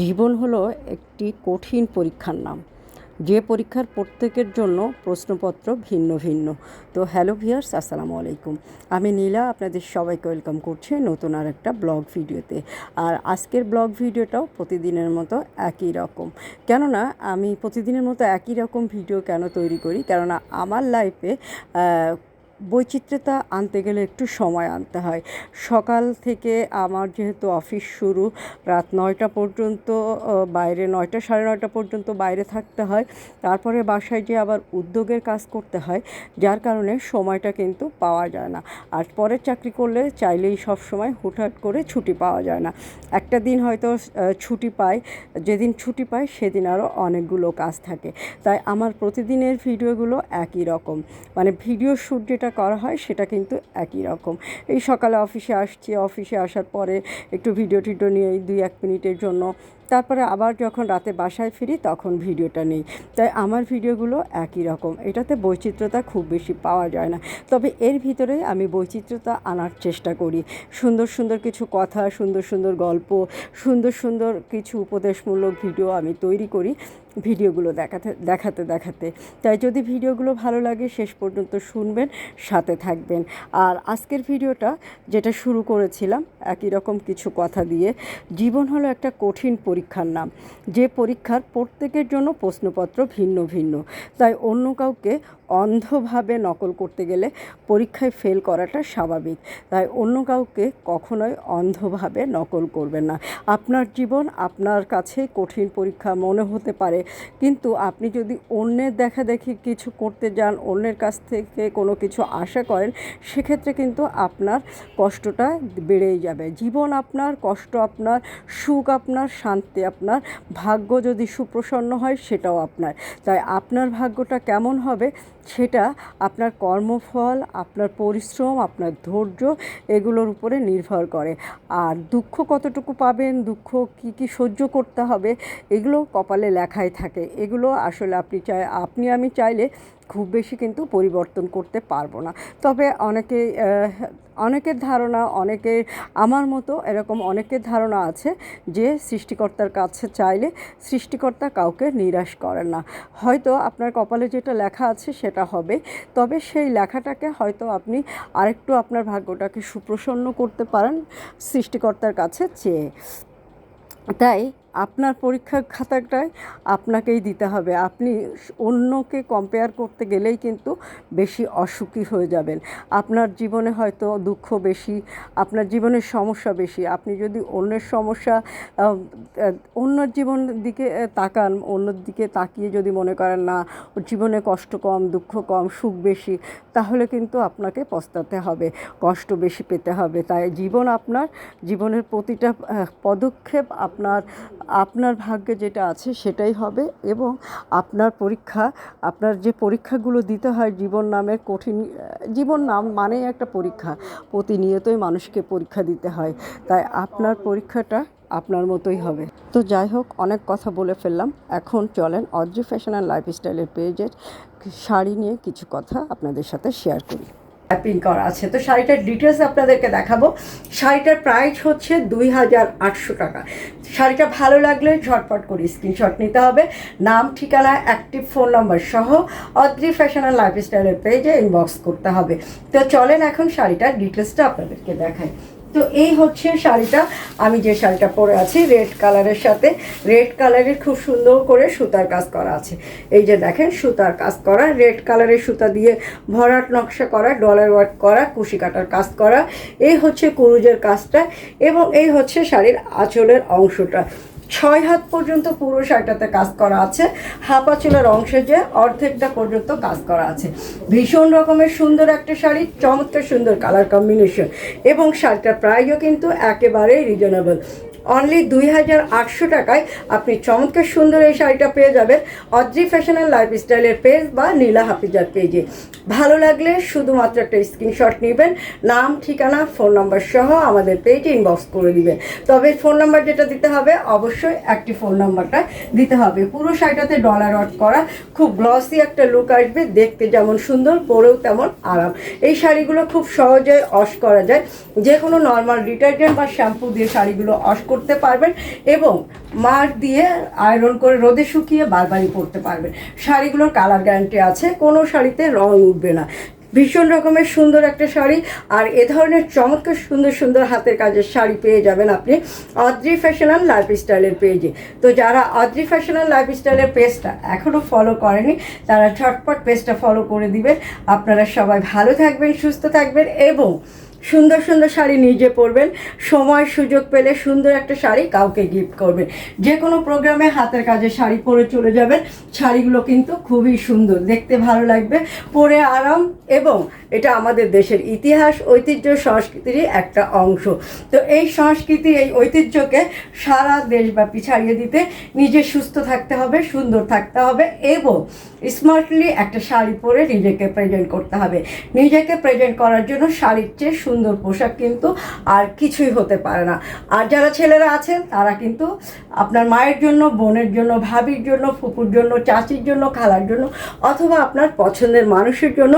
জীবন হলো একটি কঠিন পরীক্ষার নাম। যে পরীক্ষার প্রত্যেকের জন্য প্রশ্নপত্র ভিন্ন ভিন্ন। তো হ্যালো ভিয়ার্স আসসালামু আলাইকুম। আমি নীলা, আপনাদের সবাইকে ওয়েলকাম করছি নতুন আর একটা ব্লগ ভিডিওতে। আর আজকের ব্লগ ভিডিওটাও প্রতিদিনের মতো একই রকম। কেননা, আমি প্রতিদিনের মতো একই রকম ভিডিও কেন তৈরি করি? কেননা, আমার লাইফে বৈচিত্র্যতা আনতে গেলে একটু সময় আনতে হয়। সকাল থেকে আমার যেহেতু অফিস শুরু, রাত নয়টা পর্যন্ত বাইরে নয়টা সাড়ে নয়টা পর্যন্ত বাইরে থাকতে হয়। তারপরে বাসায় যে আবার উদ্যোগের কাজ করতে হয়, যার কারণে সময়টা কিন্তু পাওয়া যায় না। আর পরের চাকরি করলে চাইলেই সব সময় হুটহাট করে ছুটি পাওয়া যায় না। একটা দিন হয়তো ছুটি পাই, যেদিন ছুটি পাই সেদিন আরও অনেকগুলো কাজ থাকে। তাই আমার প্রতিদিনের ভিডিওগুলো একই রকম। মানে ভিডিও শ্যুট যেটা করা হয় সেটা কিন্তু একই রকম। এই সকালে অফিসে আসছি, অফিসে আসার পরে একটু ভিডিও টিডিও নিয়ে এই দুই এক মিনিটের জন্য। তারপরে আবার যখন রাতে বাসায় ফিরি তখন ভিডিওটা নেই। তাই আমার ভিডিওগুলো একই রকম। এটাতে বৈচিত্র্যতা খুব বেশি পাওয়া যায় না। তবে এর ভিতরে আমি বৈচিত্র্যতা আনার চেষ্টা করি। সুন্দর সুন্দর কিছু কথা, সুন্দর সুন্দর গল্প, সুন্দর সুন্দর কিছু উপদেশমূলক ভিডিও আমি তৈরি করি। ভিডিওগুলো দেখাতে দেখাতে দেখাতে। তাই যদি ভিডিওগুলো ভালো লাগে, শেষ পর্যন্ত শুনবেন, সাথে থাকবেন। আর আজকের ভিডিওটা যেটা শুরু করেছিলাম, একই রকম কিছু কথা দিয়ে, জীবন হলো একটা কঠিন পরীক্ষার নাম। যে পরীক্ষার প্রত্যেকের জন্য প্রশ্নপত্র ভিন্ন ভিন্ন। তাই অন্য কাউকে অন্ধভাবে নকল করতে গেলে পরীক্ষায় ফেল করাটা স্বাভাবিক। তাই অন্য কাউকে কখনোই অন্ধভাবে নকল করবেন না। আপনার জীবন আপনার কাছে কঠিন পরীক্ষা মনে হতে পারে কিন্তু আপনি যদি অন্যের দেখা দেখি কিছু করতে যান, অন্যের কাছ থেকে কোনো কিছু আশা করেন, সেক্ষেত্রে কিন্তু আপনার কষ্টটা বেড়েই যাবে। জীবন আপনার, কষ্ট আপনার, সুখ আপনার, শান্তি আপনার, ভাগ্য যদি সুপ্রসন্ন হয় সেটাও আপনার। তাই আপনার ভাগ্যটা কেমন হবে সেটা আপনার কর্মফল, আপনার পরিশ্রম, আপনার ধৈর্য এগুলোর উপরে নির্ভর করে। আর দুঃখ কতটুকু পাবেন, দুঃখ কি কি সহ্য করতে হবে, এগুলো কপালে লেখাই থাকে, এগুলো আসলে আপনি চাই, আপনি আমি চাইলে খুব বেশি কিন্তু পরিবর্তন করতে পারব না। তবে অনেকে অনেকের ধারণা অনেকের আমার মতো এরকম অনেকের ধারণা আছে যে সৃষ্টিকর্তার কাছে চাইলে সৃষ্টিকর্তা কাউকে নিরাশ করেন না। হয়তো আপনার কপালে যেটা লেখা আছে সেটা হবে, তবে সেই লেখাটাকে হয়তো আপনি আরেকটু আপনার ভাগ্যটাকে সুপ্রসন্ন করতে পারেন সৃষ্টিকর্তার কাছে চেয়ে। তাই আপনার পরীক্ষার খাতাটায় আপনাকেই দিতে হবে। আপনি অন্যকে কম্পেয়ার করতে গেলেই কিন্তু বেশি অসুখী হয়ে যাবেন। আপনার জীবনে হয়তো দুঃখ বেশি, আপনার জীবনের সমস্যা বেশি। আপনি যদি অন্যের সমস্যা অন্যর জীবন দিকে তাকান, অন্যর দিকে তাকিয়ে যদি মনে করেন, না, জীবনে কষ্ট কম, দুঃখ কম, সুখ বেশি, তাহলে কিন্তু আপনাকে পস্তাতে হবে, কষ্ট বেশি পেতে হবে। তাই জীবন আপনার, জীবনের প্রতিটা পদক্ষেপ আপনার আপনার ভাগ্যে যেটা আছে সেটাই হবে এবং আপনার পরীক্ষা, আপনার যে পরীক্ষাগুলো দিতে হয় জীবন নামের কঠিন, জীবন নাম মানেই একটা পরীক্ষা, প্রতিনিয়তই মানুষকে পরীক্ষা দিতে হয়। তাই আপনার পরীক্ষাটা আপনার মতোই হবে। তো যাই হোক, অনেক কথা বলে ফেললাম। এখন চলেন অদ্রি ফ্যাশন অ্যান্ড লাইফস্টাইলের পেজের শাড়ি নিয়ে কিছু কথা আপনাদের সাথে শেয়ার করি। ট্যাপিং করা আছে। তো শাড়িটার ডিটেলস আপনাদেরকে দেখাবো। শাড়িটার প্রাইস হচ্ছে দুই হাজার আটশো টাকা। শাড়িটা ভালো লাগলে ঝটপট করে স্ক্রিনশট নিতে হবে। নাম, ঠিকানা অ্যাক্টিভ ফোন নম্বর সহ অদ্রি ফ্যাশন অ্যান্ড লাইফস্টাইলের পেজে ইনবক্স করতে হবে। তো চলেন এখন শাড়িটার ডিটেলসটা আপনাদেরকে দেখাই। তো এই হচ্ছে শাড়িটা। আমি যে শাড়িটা পরে আছি, রেড কালারের সাথে। রেড কালারের খুব সুন্দর করে সুতার কাজ করা আছে। এই যে দেখেন, সুতার কাজ করা। রেড কালারের সুতা দিয়ে ভরাট নকশা করা, ডলার ওয়ার্ক করা, কুশি কাটার কাজ করা। এই হচ্ছে কুরুজের কাজটা এবং এই হচ্ছে শাড়ির আঁচলের অংশটা। ছয় হাত পর্যন্ত পুরো শাড়িটাতে কাজ করা আছে। হাফ চুলের অংশে যে অর্ধেকটা পর্যন্ত কাজ করা আছে। ভীষণ রকমের সুন্দর একটা শাড়ি, চমৎকার সুন্দর কালার কম্বিনেশন এবং শাড়িটার প্রাইসও কিন্তু একেবারেই রিজনেবল অনলি দুই হাজার আটশো টাকায় আপনি চমৎকার সুন্দর এই শাড়িটা পেয়ে যাবেন অদ্রি ফ্যাশন অ্যান্ড লাইফস্টাইলের পেজ বা নীলা হাফিজার পেজে ভালো লাগলে শুধুমাত্র একটা স্ক্রিনশট নেবেন, নাম, ঠিকানা ফোন নাম্বার সহ আমাদের পেজে ইনবক্স করে দিবেন। তবে ফোন নাম্বার যেটা দিতে হবে, অবশ্যই একটি ফোন নাম্বারটা দিতে হবে। পুরো শাড়িটাতে ডলার অট করা, খুব গ্লসি একটা লুক আসবে, দেখতে যেমন সুন্দর, পরেও তেমন আরাম। এই শাড়িগুলো খুব সহজে অশ করা যায়। যে কোনো নর্মাল ডিটারজেন্ট বা শ্যাম্পু দিয়ে শাড়িগুলো অশ করতে পারবেন এবং মার দিয়ে আয়রন করে রোদে শুকিয়ে বারবারই পরতে পারবেন। শাড়িগুলোর কালার গ্যারান্টি আছে, কোনো শাড়িতে রং উঠবে না। ভীষণ রকমের সুন্দর একটা শাড়ি, আর এ ধরনের চমৎকার সুন্দর সুন্দর হাতের কাজের শাড়ি পেয়ে যাবেন আপনি অদ্রি ফ্যাশন অ্যান্ড লাইফ স্টাইলের পেজে তো যারা অদ্রি ফ্যাশন অ্যান্ড লাইফ স্টাইলের পেজটা এখনও ফলো করেনি, তারা ঝটপট পেজটা ফলো করে দিবেন। আপনারা সবাই ভালো থাকবেন, সুস্থ থাকবেন এবং সুন্দর সুন্দর শাড়ি নিজে পরবেন। সময় সুযোগ পেলে সুন্দর একটা শাড়ি কাউকে গিফট করবেন। যে কোনো প্রোগ্রামে হাতের কাজে শাড়ি পরে চলে যাবেন। শাড়িগুলো কিন্তু খুবই সুন্দর, দেখতে ভালো লাগবে। পরে আরাম এবং এটা আমাদের দেশের ইতিহাস, ঐতিহ্য সংস্কৃতিরই একটা অংশ। তো এই সংস্কৃতি এই ঐতিহ্যকে সারা দেশব্যাপী ছাড়িয়ে দিতে নিজে সুস্থ থাকতে হবে, সুন্দর থাকতে হবে এবং স্মার্টলি একটা শাড়ি পরে নিজেকে প্রেজেন্ট করতে হবে। নিজেকে প্রেজেন্ট করার জন্য শাড়ির চেয়ে সুন্দর পোশাক কিন্তু আর কিছুই হতে পারে না। আর যারা ছেলেরা আছেন, তারা কিন্তু আপনার মায়ের জন্য, বোনের জন্য, ভাবির জন্য, ফুপুর জন্য, চাচির জন্য, খালার জন্য অথবা আপনার পছন্দের মানুষের জন্য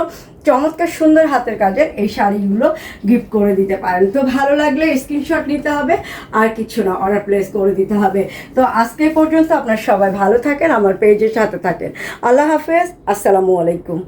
চমৎকার সুন্দর হাতের কাজের এই শাড়িগুলো গিফট করে দিতে পারেন। তো ভালো লাগলে স্ক্রিনশট নিতে হবে, আর কিছু না অর্ডার প্লেস করে দিতে হবে। তো আজকে পর্যন্ত আপনার সবাই ভালো থাকেন, আমার পেজের সাথে থাকেন। আল্লাহ হাফেজ, আসসালামু আলাইকুম।